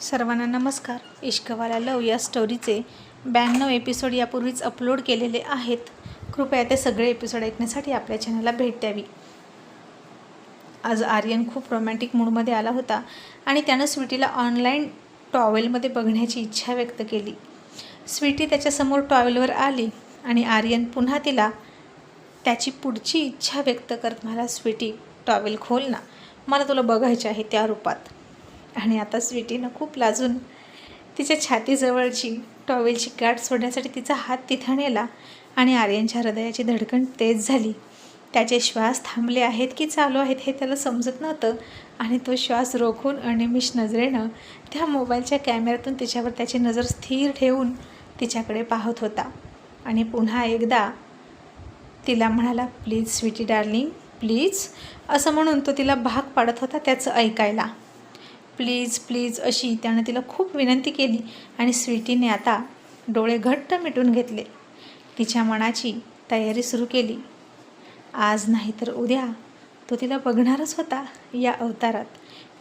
सर्वांना नमस्कार. इश्कवाला लव या स्टोरीचे ब्याण्णव एपिसोड यापूर्वीच अपलोड केलेले आहेत. कृपया ते सगळे एपिसोड ऐकण्यासाठी आपल्या चॅनलला भेट द्यावी. आज आर्यन खूप रोमॅन्टिक मूडमध्ये आला होता आणि त्यानं स्वीटीला ऑनलाईन टॉवेलमध्ये बघण्याची इच्छा व्यक्त केली. स्वीटी त्याच्यासमोर टॉवेलवर आली आणि आर्यन पुन्हा तिला त्याची पुढची इच्छा व्यक्त करत मला स्वीटी टॉवेल खोल ना. मला तुला बघायचे आहे त्या रूपात. आणि आता स्वीटीनं खूप लाजून तिच्या छातीजवळची टॉवेलची गाठ सोडण्यासाठी तिचा हात तिथं नेला आणि आर्यनच्या हृदयाची धडकण तेज झाली. त्याचे श्वास थांबले आहेत की चालू आहेत हे त्याला समजत नव्हतं आणि तो श्वास रोखून अनिमिष नजरेनं त्या मोबाईलच्या कॅमेऱ्यातून तिच्यावर त्याची नजर स्थिर ठेवून तिच्याकडे पाहत होता. आणि पुन्हा एकदा तिला म्हणाला प्लीज स्वीटी डार्लिंग प्लीज असं म्हणून तो तिला भाग पाडत होता त्याचं ऐकायला. प्लीज प्लीज अशी त्यानं तिला खूप विनंती केली आणि स्वीटीने आता डोळे घट्ट मिटून घेतले. तिच्या मनाची तयारी सुरू केली. आज नाही तर उद्या तो तिला बघणारच होता या अवतारात.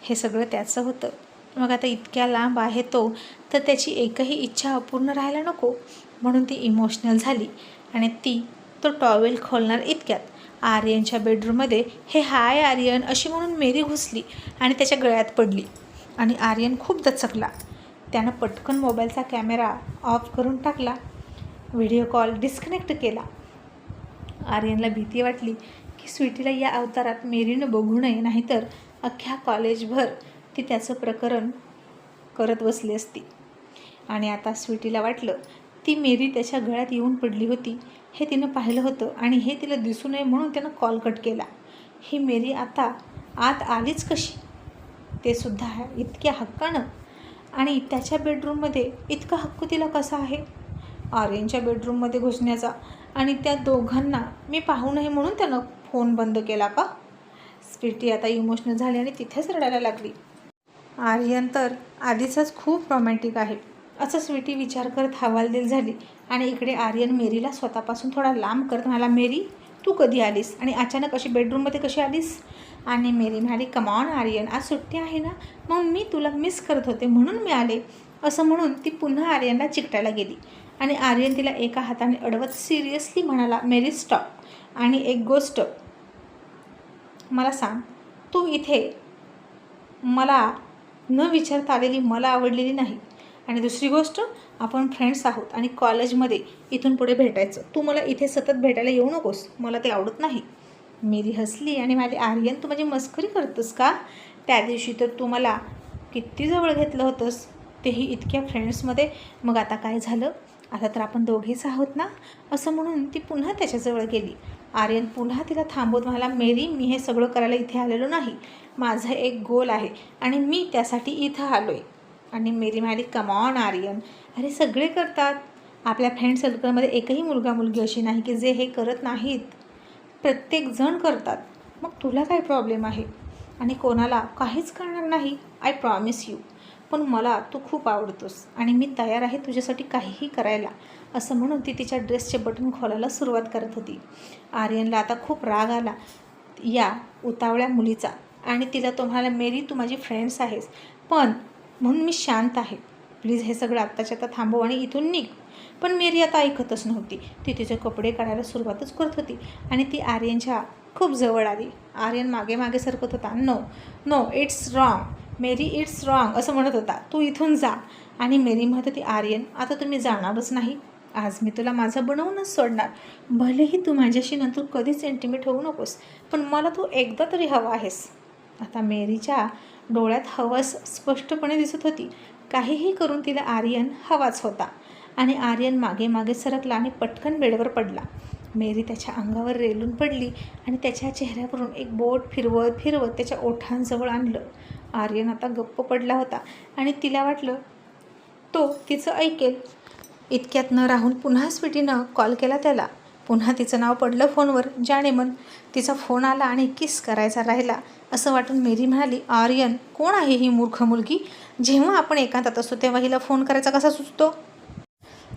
हे सगळं त्याचं होतं. मग आता इतक्या लांब आहे तो तर त्याची एकही इच्छा अपूर्ण राहायला नको. म्हणून ती इमोशनल झाली आणि ती तो टॉवेल खोलणार इतक्यात. आर्यनच्या बेडरूममध्ये हे हाय आर्यन अशी म्हणून मेरी घुसली आणि त्याच्या गळ्यात पडली. आणि आर्यन खूप दचकला. त्यानं पटकन मोबाईलचा कॅमेरा ऑफ करून टाकला. व्हिडिओ कॉल डिस्कनेक्ट केला. आर्यनला भीती वाटली की स्वीटीला या अवतारात मेरीनं बघू नये नाहीतर अख्ख्या कॉलेजभर ती त्याचं प्रकरण करत बसली असती. आणि आता स्वीटीला वाटलं ती मेरी त्याच्या गळ्यात येऊन पडली होती. हे तिनं पाहिलं होतं आणि हे तिला दिसू नये म्हणून त्यानं कॉल कट केला. ही मेरी आता आत आलीच कशी? ते सुद्धा इतक्या हक्कानं. आणि त्याच्या बेडरूममध्ये इतका हक्क तिला कसा आहे? आर्यनच्या बेडरूममध्ये घुसण्याचा. आणि त्या दोघांना मी पाहू नये म्हणून त्यानं फोन बंद केला का? स्वीटी आता इमोशनल झाली आणि तिथेच रडायला लागली. आर्यन तर आधीचंच खूप रोमॅन्टिक आहे. असं स्वीटी विचार करत हवालदिल झाली. आणि इकडे आर्यन मेरीला स्वतःपासून थोडा लांब करत म्हणाला मेरी तू कधी आलीस? आणि अचानक अशी बेडरूममध्ये कशी आलीस? आणि मेरी म्हणाली कमॉन आर्यन आज सुट्टी आहे ना? मग मी तुला मिस करत होते म्हणून मी आले. असं म्हणून ती पुन्हा आर्यनला चिकटायला गेली. आणि आर्यन तिला एका हाताने अडवत सिरियसली म्हणाला मेरी स्टॉप आणि एक गोष्ट मला सांग. तू इथे मला न विचारता आलेली मला आवडलेली नाही. आणि दुसरी गोष्ट आपण फ्रेंड्स आहोत आणि कॉलेजमध्ये इथून पुढे भेटायचं. तू मला इथे सतत भेटायला येऊ नकोस. मला ते आवडत नाही. मेरी हसली आणि माझी आर्यन तू माझी मस्करी करतोस का? त्या दिवशी तर तू मला किती जवळ घेतलं होतंस. तेही इतक्या फ्रेंड्समध्ये मग आता काय झालं? आता तर आपण दोघेच आहोत ना? असं म्हणून ती पुन्हा त्याच्याजवळ गेली. आर्यन पुन्हा तिला थांबवत म्हणाला मेरी मी हे सगळं करायला इथे आलेलो नाही. माझा एक गोल आहे आणि मी त्यासाठी इथं आलो आहे आणि मेरी म्हणाली कमॉन आर्यन. अरे सगळे करतात. आपल्या फ्रेंड सर्कलमध्ये एकही मुलगा मुलगी अशी नाही की जे हे करत नाहीत. प्रत्येकजण करतात. मग तुला काय प्रॉब्लेम आहे? आणि कोणाला काहीच करणार नाही आय प्रॉमिस यू पण मला तू खूप आवडतोस आणि मी तयार आहे तुझ्यासाठी काहीही करायला असं म्हणून ती तिच्या ड्रेसचे बटन खोलायला सुरुवात करत होती. आर्यनला आता खूप राग आला या उतावळ्या मुलीचा. आणि तिला तुम्हाला मेरी तू माझी फ्रेंड्स आहेस. पण म्हणून मी शांत आहे. प्लीज हे सगळं आत्ताच्या आता थांबव आणि इथून निघ. पण मेरी आता ऐकतच नव्हती. ती तिचे कपडे काढायला सुरुवातच करत होती आणि ती आर्यनच्या खूप जवळ आली. आर्यन मागे मागे सरकत होता. No no it's wrong. Mary it's wrong असं म्हणत होता. तू इथून जा. आणि मेरी म्हणत होती आर्यन आता तुम्ही जाणारच नाही. आज मी तुला माझं बनवूनच सोडणार. भलेही तू माझ्याशी नंतर कधीच इंटिमेट होऊ नकोस पण मला तू एकदा तरी हवा आहेस. आता मेरीच्या डोळ्यात हवस स्पष्टपणे दिसत होती. काहीही करून तिला आर्यन हवाच होता. आणि आर्यन मागे मागे सरकला आणि पटकन बेडवर पडला. मेरी त्याच्या अंगावर रेलून पडली आणि त्याच्या चेहऱ्यावरून एक बोट फिरवत फिरवत त्याच्या ओठांजवळ आणलं. आर्यन आता गप्प पडला होता आणि तिला वाटलं तो तिचं ऐकेल. इतक्यात न राहून पुन्हा स्वीटीनं कॉल केला त्याला. पुन्हा तिचं नाव पडलं फोनवर. जानेमन तिचा फोन आला आणि किस करायचा राहिला. असं वाटून मेरी म्हणाली आर्यन कोण आहे ही मूर्ख मुलगी? जेव्हा आपण एकांतात असतो तेव्हा हिला फोन करायचा कसा सुचतो?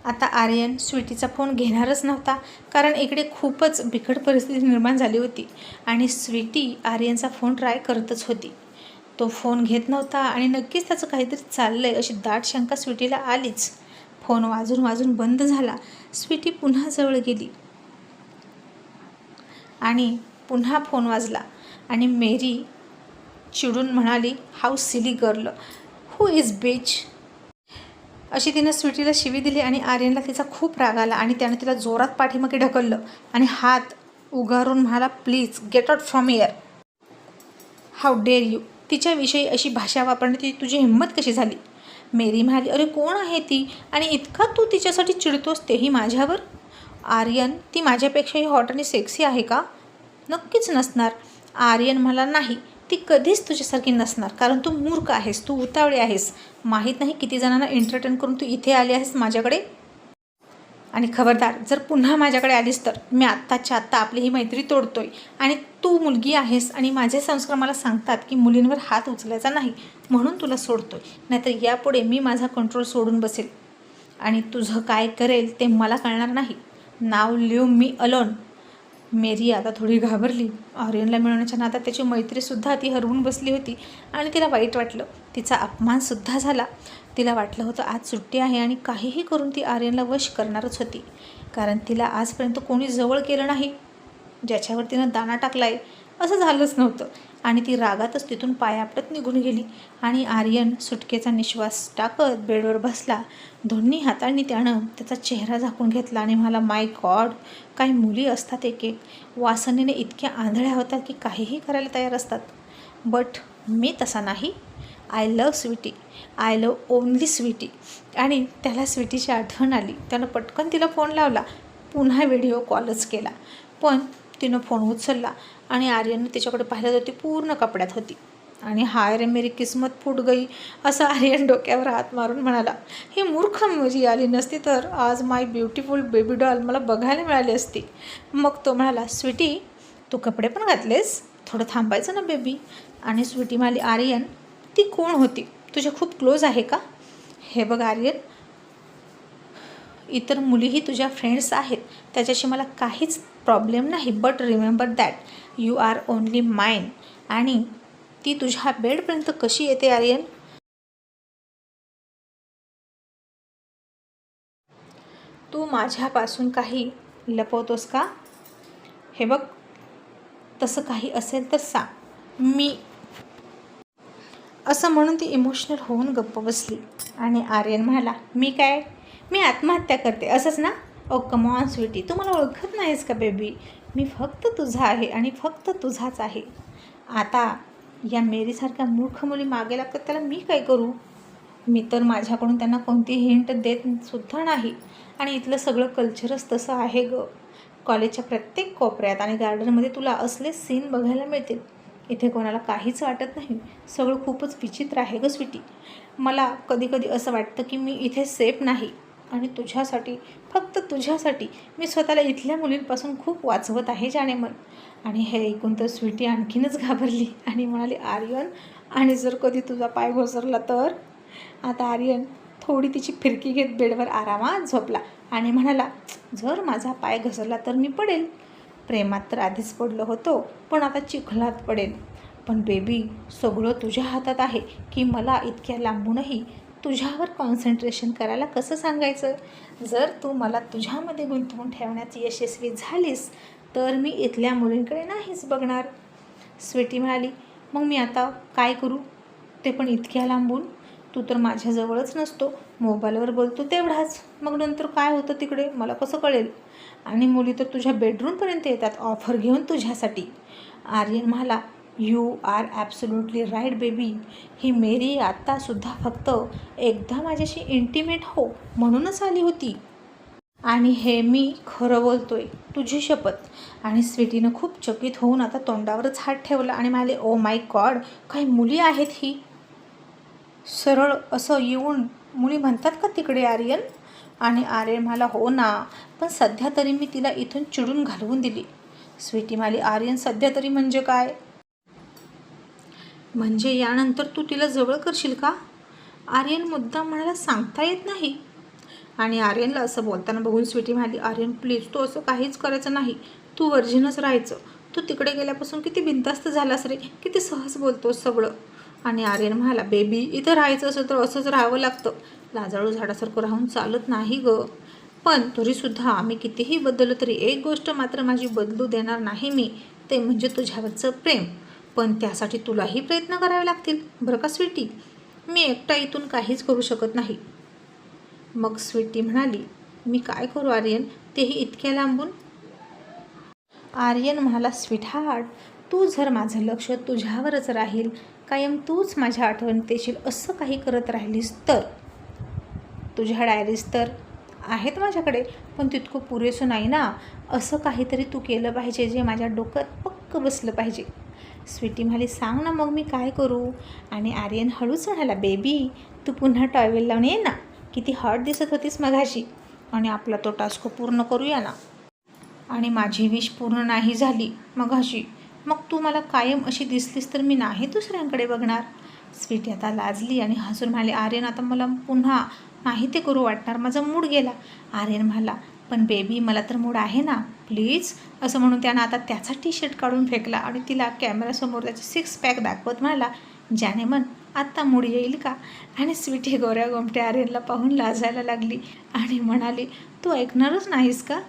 आता आर्यन स्वीटीचा फोन घेणारच नव्हता कारण इकडे खूपच बिकट परिस्थिती निर्माण झाली होती आणि स्वीटी आर्यनचा फोन ट्राय करतच होती. तो फोन घेत नव्हता आणि नक्कीच त्याचं काहीतरी चाललं आहे अशी दाट शंका स्वीटीला आलीच. फोन वाजून वाजून बंद झाला. स्वीटी पुन्हा जवळ गेली. आणि पुन्हा फोन वाजला आणि मेरी चिडून म्हणाली how silly girl. Who is bitch? अशी तिनं स्वीटीला शिवी दिली आणि आर्यनला तिचा खूप राग आला आणि त्यानं तिला जोरात पाठीमागे ढकललं आणि हात उगारून म्हणाला please get out from here how dare you? तिच्याविषयी अशी भाषा वापरण्याची तुझी हिंमत कशी झाली? मेरी म्हणाली अरे कोण आहे ती? आणि इतका तू तिच्यासाठी चिडतोस तेही माझ्यावर? आर्यन ती माझ्यापेक्षाही हॉट आणि सेक्सी आहे का? नक्कीच नसणार. आर्यन मला नाही ती कधीच तुझ्यासारखी नसणार. कारण तू मूर्ख आहेस तू उतावळी आहेस. माहीत नाही किती जणांना एंटरटेन करून तू इथे आली आहेस माझ्याकडे. आणि खबरदार जर पुन्हा माझ्याकडे आलीस तर मी आत्ताच्या आत्ता आपली ही मैत्री तोडतोय. आणि तू मुलगी आहेस आणि माझे संस्कार मला सांगतात की मुलींवर हात उचलायचा नाही म्हणून तुला सोडतोय. नाहीतर यापुढे मी माझा कंट्रोल सोडून बसेल. आणि तुझं काय करेल ते मला कळणार नाही. नाव लिव मी अलोन मेरी आता थोडी घाबरली. आर्यनला मिळवण्याच्या नादात त्याची मैत्रीसुद्धा ती हरवून बसली होती आणि तिला वाईट वाटलं. तिचा अपमानसुद्धा झाला. तिला वाटलं होतं आज सुट्टी आहे आणि काहीही करून ती आर्यनला वश करणारच होती. कारण तिला आजपर्यंत कोणी जवळ केलं नाही. ज्याच्यावर तिनं दाणा टाकला आहे असं झालंच नव्हतं. आणि ती रागातच तिथून पायापटत निघून गेली. आणि आर्यन सुटकेचा निश्वास टाकत बेडवर बसला. दोन्ही हातांनी त्यानं त्याचा चेहरा झाकून घेतला आणि मला माय गॉड काही मुली असतात एक. एक वासनेने इतक्या आंधळ्या होतात की काहीही करायला तयार असतात. बट मी तसा नाही. I love Sweetie I love only Sweetie आणि त्याला स्वीटीची आठवण आली. त्यानं पटकन तिला फोन लावला. पुन्हा व्हिडिओ कॉलच केला. पण तिनं फोन उचलला आणि आर्यनने तिच्याकडे पाहिलं तर ती पूर्ण कपड्यात होती. आणि हाय रे मेरी किस्मत फुट गई असं आर्यन डोक्यावर हात मारून म्हणाला. ही मूर्ख मुजी आली नसती तर आज माय ब्युटिफुल बेबी डॉल मला बघायला मिळाली असती. मग तो म्हणाला स्वीटी तू कपडे पण घातलेस? थोडं थांबायचं ना बेबी. आणि स्वीटी म्हणाली आर्यन ती कोण होती? तुझ्या खूप क्लोज आहे का? हे बघ आर्यन इतर मुलीही तुझ्या फ्रेंड्स आहेत. त्याच्याशी मला काहीच प्रॉब्लेम नाही but remember that you are only mind आणि ती तुझ्या बेडपर्यंत कशी येते आर्यन? तू माझ्यापासून काही लपवतोस का? हे बघ तसं काही असेल तर सांग. मी असं म्हणून ती इमोशनल होऊन गप्प बसली. आणि आर्यन म्हणाला मी काय? मी आत्महत्या करते. असंच ना? ओ कमॉन स्वीटी तू मला ओळखत नाहीस का बेबी मी फक्त तुझा आहे आणि फक्त तुझाच आहे. आता या मेरीसारख्या मूर्ख मुली मागे लागतात त्याला मी काय करू? मी तर माझ्याकडून त्यांना कोणती हिंट देत सुद्धा नाही. आणि इथलं सगळं कल्चरच तसं आहे ग. कॉलेजच्या प्रत्येक कोपऱ्यात आणि गार्डनमध्ये तुला असले सीन बघायला मिळतील. इथे कोणाला काहीच वाटत नाही. सगळं खूपच विचित्र आहे ग स्वीटी मला कधी कधी असं वाटतं की मी इथे सेफ नाही. आणि तुझ्यासाठी फक्त तुझ्यासाठी मी स्वतःला इथल्या मुलींपासून खूप वाचवत आहे जाणे मन आणि हे ऐकून तर स्वीटी आणखीनच घाबरली आणि म्हणाली आर्यन आणि जर कधी तुझा पाय घसरला तर? आता आर्यन थोडी तिची फिरकी घेत बेडवर आरामात झोपला आणि म्हणाला जर माझा पाय घसरला तर मी पडेल. प्रेमात तर आधीच पडलो होतो पण आता चिखलात पडेल पण बेबी सगळं तुझ्या हातात आहे की मला इतक्या लांबूनही तुझ्यावर कॉन्सन्ट्रेशन करायला कसं सांगायचं? जर तू मला तुझ्यामध्ये गुंतवून ठेवण्यात यशस्वी झालीस तर मी इथल्या मुलींकडे नाहीच बघणार. स्वीटी म्हणाली मग मी आता काय करू? ते पण इतक्या लांबून? तू तर माझ्याजवळच नसतो. मोबाईलवर बोलतो तेवढाच. मग नंतर काय होतं तिकडे? मला कसं कळेल? आणि मुली तर तुझ्या बेडरूमपर्यंत येतात. ऑफर घेऊन तुझ्यासाठी. आर्यन म्हणाला you are absolutely right baby he Mary आत्तासुद्धा फक्त एकदा माझ्याशी इंटिमेट हो म्हणूनच आली होती. आणि हे मी खरं बोलतोय तुझी शपथ. आणि स्वीटीनं खूप चकित होऊन आता तोंडावरच हात ठेवला आणि म्हणाले ओ माय गॉड काही मुली आहेत ही. सरळ असं येऊन मुली म्हणतात का तिकडे आर्यन? आणि आर्यन मला हो ना पण सध्या तरी मी तिला इथून चिडून घालवून दिली. स्वीटी माली आर्यन सध्या तरी म्हणजे काय? म्हणजे यानंतर तू तिला जवळ करशील का? आर्यन मुद्दा म्हणाला सांगता येत नाही. आणि आर्यनला असं बोलताना बघून स्वीटी म्हणाली आर्यन प्लीज तू असं काहीच करायचं नाही. तू वर्जिनच राहायचं. तू तिकडे गेल्यापासून किती बिनधास्त झालास रे? किती सहज बोलतोस सगळं. आणि आर्यन म्हणाला बेबी इथं राहायचं असं तर असंच राहावं लागतं. लाजाळू झाडासारखं राहून चालत नाही ग. पण तरीसुद्धा आम्ही कितीही बदललो तरी एक गोष्ट मात्र माझी बदलू देणार नाही मी. ते म्हणजे तुझ्यावरचं प्रेम. पण त्यासाठी तुलाही प्रयत्न करावे लागतील. बरं का स्वीटी? मी एकटा इथून काहीच करू शकत नाही. मग स्वीटी म्हणाली मी काय करू आर्यन? तेही इतक्या लांबून? आर्यन म्हणाला स्वीटहार्ट तू जर माझं लक्ष तुझ्यावरच राहील कायम तूच माझ्या आठवणीत येशील असं काही करत राहिलीस तर? तुझ्या डायरीज तर आहेत माझ्याकडे पण तितकं पुरेसं नाही ना. असं काहीतरी तू केलं पाहिजे जे माझ्या डोक्यात पक्क बसलं पाहिजे. स्वीटी म्हणाली सांग ना मग मी काय करू? आणि आर्यन हळूच म्हणाला बेबी तू पुन्हा टॉयवेल लावून ये ना. किती हॉट दिसत होतीस मघाशी. आणि आपला तो टास्क पूर्ण करूया ना. आणि माझी विश पूर्ण नाही झाली मघाशी. मग तू मला कायम अशी दिसलीस तर मी नाही दुसऱ्यांकडे बघणार. स्वीटी आता लाजली आणि हसून म्हणाली आर्यन आता मला पुन्हा नाही ते करू वाटणार. माझा मूड गेला. आर्यन म्हणाला पण बेबी मला तर मूड आहे ना प्लीज असं म्हणून त्यानं आता त्याचा टी शर्ट काढून फेकला आणि तिला कॅमेरासमोर त्याचे सिक्स पॅक दाखवत म्हणाला ज्याने मन आत्ता मूड येईल का? आणि स्वीटी गोऱ्या गोमट्या आर्यनला पाहून लाजायला लागली आणि म्हणाली तू ऐकणारच नाहीस का?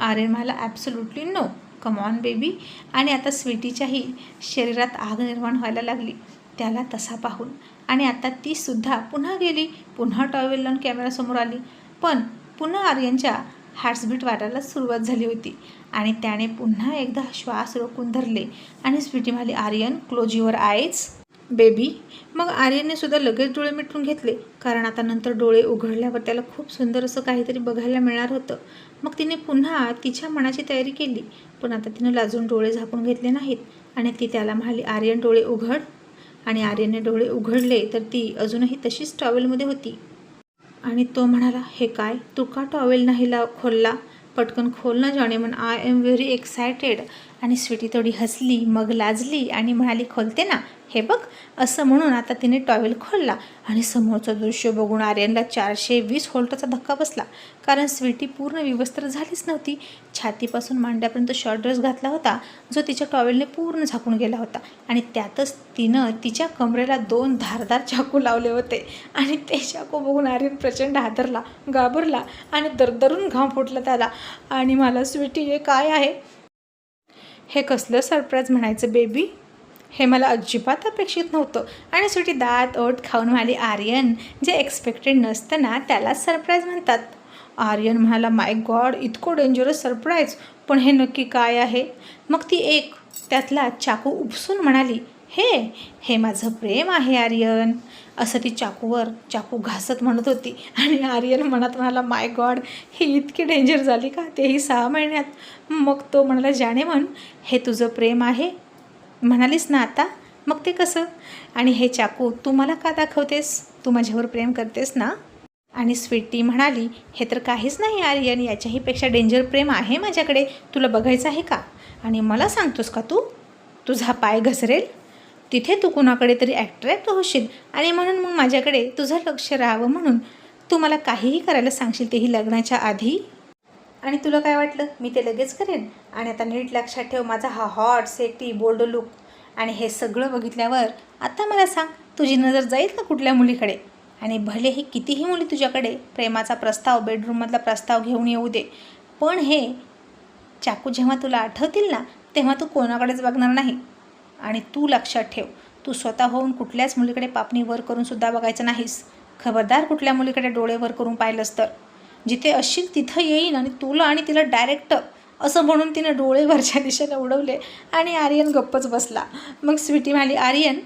आर्यन म्हणाला absolutely no come on baby आणि आता स्वीटीच्याही शरीरात आग निर्माण व्हायला लागली. त्याला तसा पाहून. आणि आता तीसुद्धा पुन्हा गेली. पुन्हा टॉवेल लावून कॅमेरासमोर आली. पण पुन्हा आर्यनच्या हार्ट्सबीट वाढायला सुरुवात झाली होती. आणि त्याने पुन्हा एकदा श्वास रोखून धरले. आणि स्वीटी म्हणाली Aryan close your eyes baby मग आर्यनने सुद्धा लगेच डोळे मिटून घेतले. कारण आता नंतर डोळे उघडल्यावर त्याला खूप सुंदर असं काहीतरी बघायला मिळणार होतं. मग तिने पुन्हा तिच्या मनाची तयारी केली. पण आता तिनं लाजून डोळे झाकून घेतले नाहीत. आणि ती त्याला म्हणाली आर्यन डोळे उघड. आणि आर्यनने डोळे उघडले तर ती अजूनही तशीच टॉवेलमध्ये होती. आणि तो म्हणाला हे काय? तू का टॉवेल नाही ला खोलला? पटकन खोल ना जॉनी म्हण. I am very excited. आणि स्वीटी थोडी हसली मग लाजली आणि म्हणाली खोलते ना. हे बघ असं म्हणून आता तिने टॉवेल खोलला आणि समोरचं दृश्य बघून आर्यनला चारशे वीस व्होल्टचा धक्का बसला. कारण स्वीटी पूर्ण विवस्त्र झालीच नव्हती. छातीपासून मांड्यापर्यंत शॉर्ट ड्रेस घातला होता जो तिच्या टॉवेलने पूर्ण झाकून गेला होता. आणि त्यातच तिनं तिच्या कमरेला दोन धारदार चाकू लावले होते. आणि ते चाकू बघून आर्यन प्रचंड हादरला घाबरला आणि दरदरून घाम फुटला त्याला. आणि मला स्वीटी हे काय आहे? हे कसलं सरप्राईज म्हणायचं बेबी हे मला अजिबात अपेक्षित नव्हतं. आणि सुटी दात ओठ खाऊन म्हणाली आर्यन जे एक्सपेक्टेड नसतं ना त्यालाच सरप्राईज म्हणतात. आर्यन म्हणाला माय गॉड इतकं डेंजरस सरप्राईज पण हे नक्की काय आहे? मग ती एक त्यातला चाकू उपसून म्हणाली हे हे माझं प्रेम आहे आर्यन. असं ती चाकूवर चाकू घासत म्हणत होती. आणि आर्यन म्हणत म्हणाला माय गॉड ही इतकी डेंजर झाली का? तेही सहा महिन्यात. मग तो म्हणाला जाणे म्हण हे तुझं प्रेम आहे? म्हणालीस ना आता? मग ते कसं? आणि हे चाकू तू मला का दाखवतेस? तू माझ्यावर प्रेम करतेस ना? आणि स्वीटी म्हणाली हे तर काहीच नाही आर्यन याच्याहीपेक्षा डेंजर प्रेम आहे माझ्याकडे. तुला बघायचं आहे का? आणि मला सांगतोस का तू? तुझा पाय घसरेल? तिथे तू कुणाकडे तरी ॲट्रॅक्ट होशील. आणि म्हणून मग माझ्याकडे तुझं लक्ष राहावं म्हणून. तू मला काहीही करायला सांगशील तेही लग्नाच्या आधी? आणि तुला काय वाटलं? मी ते लगेच करेन. आणि आता नीट लक्षात ठेव माझा हा हॉट सेटी बोल्ड लुक आणि हे सगळं बघितल्यावर आता मला सांग तुझी नजर जाईल का कुठल्या मुलीकडे? आणि भले हे कितीही मुली तुझ्याकडे प्रेमाचा प्रस्ताव बेडरूममधला प्रस्ताव घेऊन येऊ दे. पण हे चाकू जेव्हा तुला आठवतील ना तेव्हा तू कोणाकडेच बघणार नाही. आणि तू लक्षात ठेव तू स्वतः होऊन कुठल्याच मुलीकडे पापणी वर करून सुद्धा बघायचं नाहीस. खबरदार कुठल्या मुलीकडे डोळे वर करून पाहिलंस तर. जिथे असशील तिथं येईन आणि तुला आणि तिला डायरेक्ट असं म्हणून तिने डोळे वरच्या दिशेला उडवले आणि आर्यन गप्पच बसला. मग स्वीटी म्हणाली आर्यन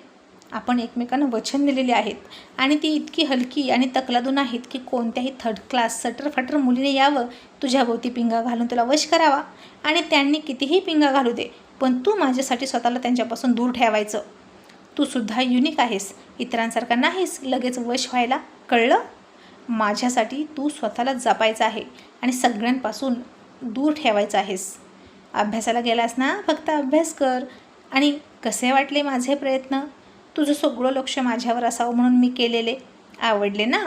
आपण एकमेकांना वचन दिलेले आहेत आणि ती इतकी हलकी आणि तकलादून आहेत की कोणत्याही थर्ड क्लास सटरफटर मुलीने यावं तुझ्याभोवती पिंगा घालून तुला वश करावा आणि त्यांनी कितीही पिंगा घालू दे पण तू माझ्यासाठी स्वतःला त्यांच्यापासून दूर ठेवायचं. तू सुद्धा युनिक आहेस इतरांसारखा नाहीस लगेच वश व्हायला कळलं? माझ्यासाठी तू स्वतःला जपायचं आहे आणि सगळ्यांपासून दूर ठेवायचं आहेस. अभ्यासाला गेलास ना? फक्त अभ्यास कर. आणि कसे वाटले माझे प्रयत्न? तुझं सगळं लक्ष माझ्यावर असावं म्हणून मी केलेले. आवडले ना?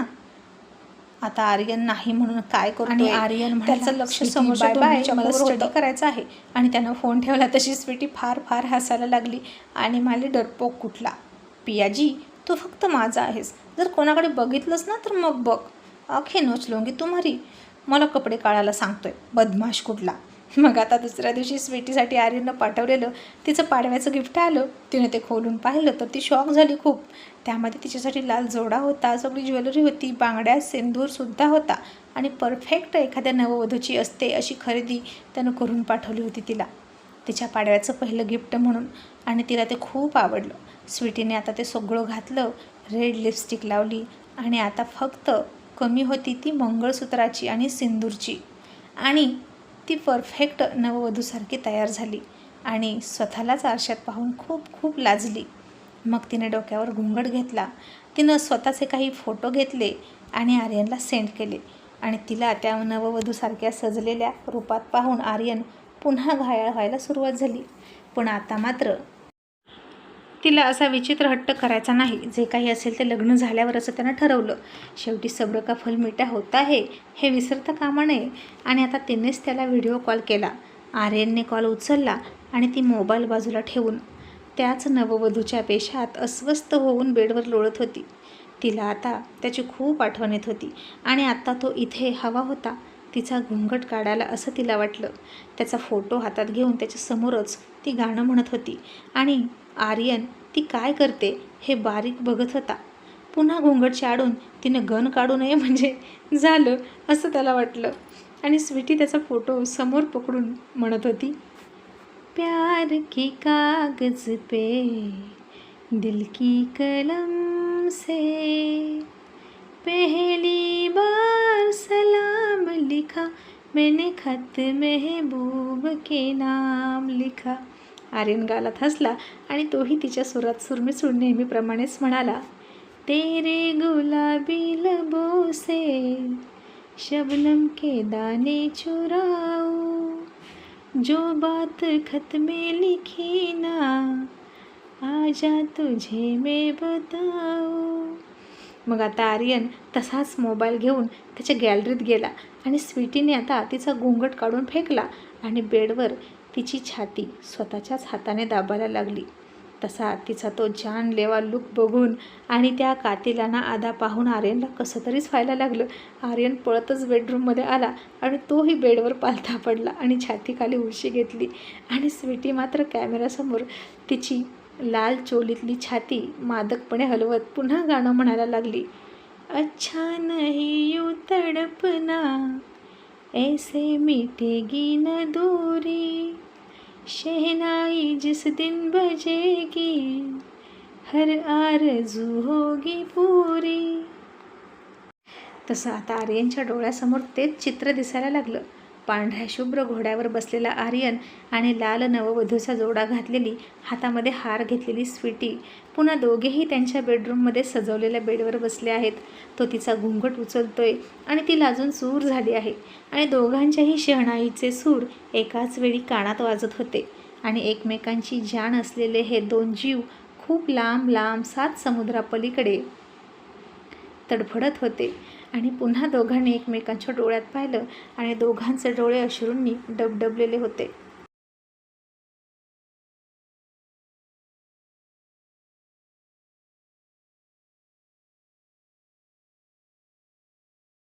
आता आर्यन नाही म्हणून काय करू आणि आर्यन त्याचं लक्ष समोर बाय मला स्टडी करायचं आहे. आणि त्यानं फोन ठेवला तशी स्वीटी फार फार हसायला लागली. आणि मला डरपोक कुठला? पियाजी तू फक्त माझा आहेस. जर कोणाकडे बघितलंस ना तर मग बघ. अखे नोच लोंगी तुम्हारी. मला कपडे काढायला सांगतोय बदमाश कुठला. मग आता दुसऱ्या दिवशी स्वीटीसाठी आर्यनं पाठवलेलं तिचं पाडव्याचं गिफ्ट आलं तिने ते खोलून पाहिलं तर ती शॉक झाली खूप. त्यामध्ये तिच्यासाठी लाल जोडा होता सगळी ज्वेलरी होती बांगड्या सिंदूरसुद्धा होता. आणि परफेक्ट एखाद्या नववधूची असते अशी खरेदी त्यानं करून पाठवली होती तिला. तिच्या पाडव्याचं पहिलं गिफ्ट म्हणून. आणि तिला ते खूप आवडलं. स्वीटीने आता ते सगळं घातलं रेड लिपस्टिक लावली आणि आता फक्त कमी होती ती मंगळसूत्राची आणि सिंदूरची. आणि ती परफेक्ट नववधूसारखी तयार झाली आणि स्वतःलाच आरशात पाहून खूप खूप लाजली. मग तिने डोक्यावर घुंगट घेतला. तिनं स्वतःचे काही फोटो घेतले आणि आर्यनला सेंड केले आणि तिला त्या नववधूसारख्या सजलेल्या रूपात पाहून आर्यन पुन्हा घायाळ व्हायला सुरुवात झाली. पण आता मात्र तिला असा विचित्र हट्ट करायचा नाही. जे काही असेल ते लग्न झाल्यावर असं त्यानं ठरवलं. शेवटी सब्र का फल मिठा होता आहे हे विसरता कामा नये. आणि आता तिनेच त्याला व्हिडिओ कॉल केला. आर्यनने कॉल उचलला आणि ती मोबाईल बाजूला ठेवून त्याच नववधूच्या पेशात अस्वस्थ होऊन बेडवर लोळत होती. तिला आता त्याची खूप आठवण येत होती आणि आता तो इथे हवा होता. तिचा घुंगट काढायला असं तिला वाटलं. त्याचा फोटो हातात घेऊन त्याच्यासमोरच ती गाणं म्हणत होती. आणि आर्यन ती काय करते हे बारीक बघत होता. पुन्हा घोंगट चाडून तिनं गन काढू नये म्हणजे झालं असं त्याला वाटलं. आणि स्वीटी त्याचा फोटो समोर पकडून म्हणत होती प्यार की कागज पे दिल की कलम से पहली बार सलाम लिखा। मैंने खत महबूब के नाम लिखा। आर्यन गालात हसला आणि तोही तिच्या सुरात सूर मिसळून नेहमीप्रमाणेच म्हणाला तेरे गुलाबी लबोसे शबनम के दाने चुराओ जो बात खत में लिखी ना आजा तुझे मैं बताओ मग आता आर्यन तसाच मोबाईल घेऊन त्याच्या गॅलरीत गेला आणि स्वीटीने आता तिचा घोंगट काढून फेकला आणि बेडवर तिची छाती स्वतःच्याच हाताने दाबायला लागली. तसा तिचा तो जानलेवा लुक बघून आणि त्या कातिलांना आधा पाहून आर्यनला कसं तरीच व्हायला लागलं. आर्यन पळतच बेडरूममध्ये आला आणि तोही बेडवर पालथा पडला आणि छातीखाली उशी घेतली. आणि स्वीटी मात्र कॅमेऱ्यासमोर तिची लाल चोलीतली छाती मादकपणे हलवत पुन्हा गाणं म्हणायला लागली. अच्छा नहीं यू तड़पना ऐसे मिटेगी न दूरी शहनाई जिस दिन बजेगी हर आरजू होगी पूरी. तसं आता आर्यनच्या डोळ्यासमोर तेच चित्र दिसायला लागलं. पांढऱ्या शुभ्र घोड्यावर बसलेला आर्यन आणि लाल नववधूचा जोडा घातलेली हातामध्ये हार घेतलेली स्वीटी पुन्हा दोघेही त्यांच्या बेडरूममध्ये सजवलेल्या बेडवर बसले आहेत. तो तिचा घुंगट उचलतोय आणि ती लाजून सूर झाली आहे आणि दोघांच्याही शहनाईचे सूर एकाच वेळी कानात वाजत होते आणि एकमेकांची जाण असलेले हे दोन जीव खूप लांब लांब सात समुद्रापलीकडे तडफडत होते. आणि पुन्हा दोघांनी एकमेकांच्या डोळ्यात पाहिलं आणि दोघांचे डोळे अश्रूंनी डबडबलेले होते.